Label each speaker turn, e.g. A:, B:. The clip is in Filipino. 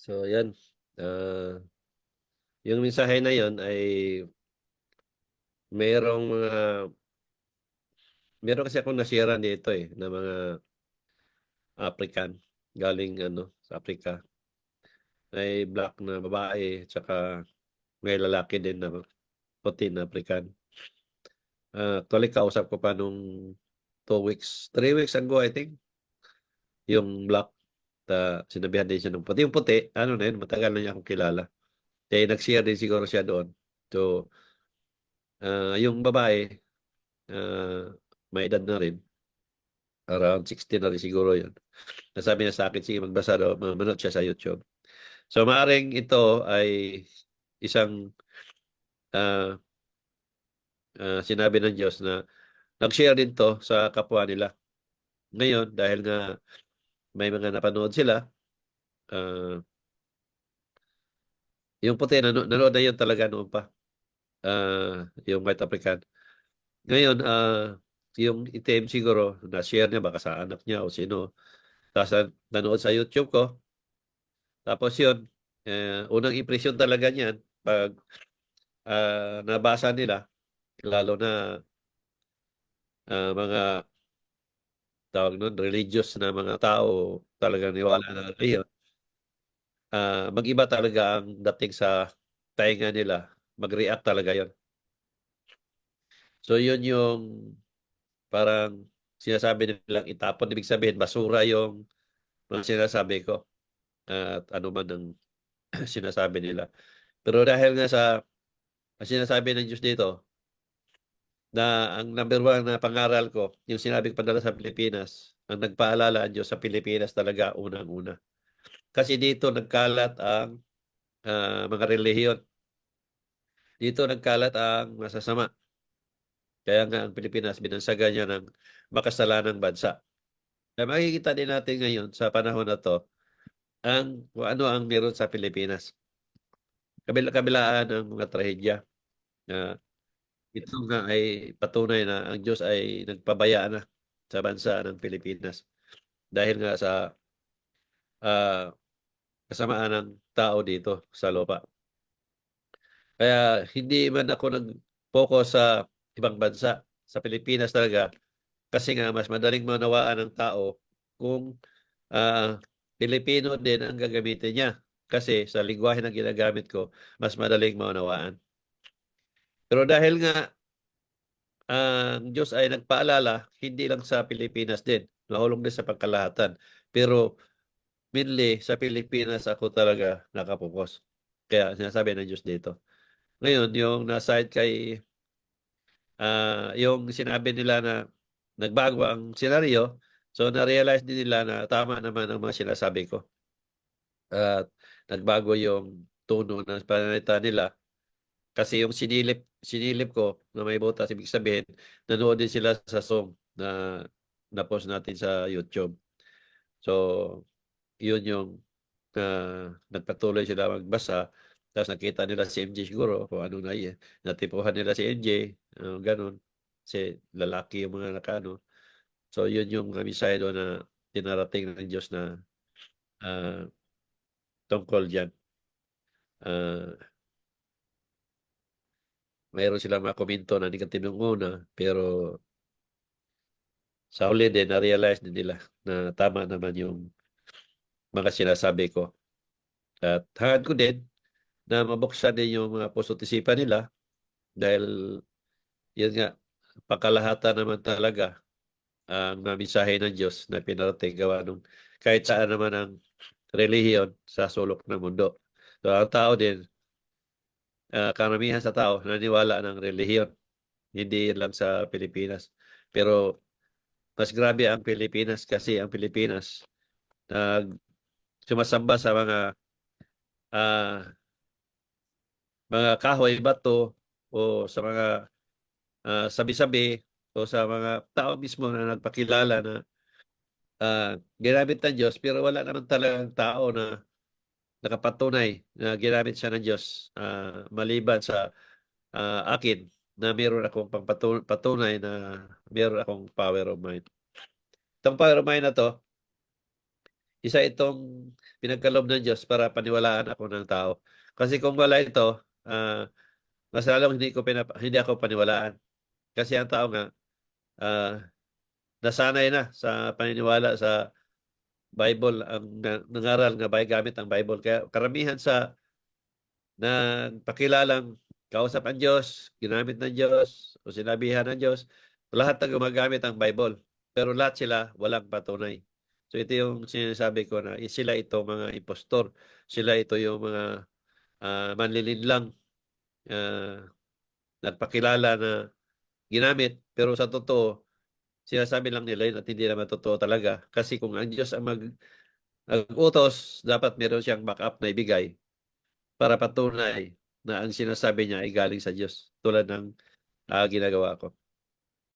A: So, yan. Ah, yung mensahe na yon ay merong mga meron kasi akong nasira dito eh na mga African galing ano sa Africa. May black na babae tsaka may lalaki din na puti na African. Ah, actually kausap ko pa nung two weeks, three weeks ago I think. Yung black ta sinabihan din siya ng puti. Yung puti, ano na yun, matagal na niya akong kilala. Kaya nag-share din siguro siya doon. So, ah, yung babae, ah, may edad na rin. Around 16 na rin siguro yun. Nasabi niya sa akin, sige magbasa daw, manood siya sa YouTube. So, maaring ito ay isang ah, ah, sinabi ng Diyos na nag-share din to sa kapwa nila. Ngayon, dahil nga may mga napanood sila, ah, yung puti, nano, nanood na yun talaga noon pa. Ah, yung White African. Ngayon, ah, yung itim siguro, na-share niya baka sa anak niya o sino. Tapos nanood sa YouTube ko. Tapos yun, eh, unang impresyon talaga niyan pag ah, nabasa nila, lalo na ah, mga tawag nun, religious na mga tao talagang niwala na ngayon. Ah, mag-iba talaga ang dating sa tainga nila. Mag-react talaga yon. So yun yung parang sinasabi nilang itapon. Ibig sabihin, basura yung mga sinasabi ko. At ano man ang sinasabi nila. Pero dahil nga sa sinasabi ng Diyos dito, na ang number one na pangaral ko, yung sinabi ko padala sa Pilipinas, ang nagpaalala ang Diyos sa Pilipinas talaga unang-una. Kasi dito nagkalat ang ah, mga relihiyon. Dito nagkalat ang masasama. Kaya nga ang Pilipinas binansagan niya ng makasalanang bansa. Kaya makikita din natin ngayon sa panahon na to ang ano ang meron sa Pilipinas. Kabila-kabilaan ang mga trahedya. na ito nga ay patunay na ang Diyos ay nagpabaya na sa bansa ng Pilipinas. Dahil nga sa ah, kasamaan ng tao dito sa lupa. Kaya hindi man ako nag-focus sa ibang bansa, sa Pilipinas talaga, kasi nga mas madaling manawaan ng tao kung ah, Pilipino din ang gagamitin niya. Kasi sa lingwahe na ginagamit ko, mas madaling maunawaan. Pero dahil nga ang Diyos ay nagpaalala, hindi lang sa Pilipinas din, nahulong din sa pagkalahatan. Pero mainly sa Pilipinas ako talaga nakapokus. Kaya sinasabi ng Diyos dito. Ngayon, yung nasa kay ah, yung sinabi nila na nagbago ang senaryo, so na-realize din nila na tama naman ang mga sinasabi ko. At nagbago yung tono ng pananalita nila. Kasi yung sinilip, sinilip ko na may butas, ibig sabihin, nanood din sila sa song na na-post natin sa YouTube. So, yun yung uh, nagpatuloy sila magbasa. Tapos nakita nila si MJ siguro kung ano na yun. Natipuhan nila si MJ, uh, ganun. Kasi lalaki yung mga nakano. So, yun yung mensahe doon na tinarating ng Diyos na uh, tungkol dyan. Uh, mayroon silang mga komento na negative yung una, pero sa huli din, na-realize din nila na tama naman yung mga sinasabi ko. At hangad ko din na mabuksan din yung mga puso't isipan nila dahil yun nga, pakalahatan naman talaga ang mensahe ng Diyos na pinarating gawa nung kahit saan naman ang relihiyon sa sulok ng mundo. So, ang tao din, uh, karamihan sa tao naniwala ng relihiyon. Hindi lang sa Pilipinas. Pero mas grabe ang Pilipinas kasi ang Pilipinas nag sumasamba sa mga uh, mga kahoy, bato o sa mga uh, sabi-sabi o sa mga tao mismo na nagpakilala na uh, ginamit ng Diyos pero wala naman talagang tao na nakapatunay na ginamit siya ng Diyos uh, maliban sa uh, akin na meron akong patunay na meron akong power of mind. Itong power of mind na to, isa itong pinagkaloob ng Diyos para paniwalaan ako ng tao. Kasi kung wala ito, ah, mas lalong hindi ko pinapa, hindi ako paniwalaan. Kasi ang tao nga ah, nasanay na sa paniniwala sa Bible ang na- nangaral nga bay gamit ang Bible. Kaya karamihan sa nagpakilalang kausap ang Diyos, ginamit ng Diyos, o sinabihan ng Diyos, lahat na gumagamit ang Bible. Pero lahat sila walang patunay. So ito yung sinasabi ko na sila ito mga impostor. Sila ito yung mga uh, manlilinlang ah, nagpakilala na ginamit. Pero sa totoo, sinasabi lang nila yun at hindi naman totoo talaga. Kasi kung ang Diyos ang mag utos, dapat meron siyang backup na ibigay para patunay na ang sinasabi niya ay galing sa Diyos tulad ng ah, ginagawa ko.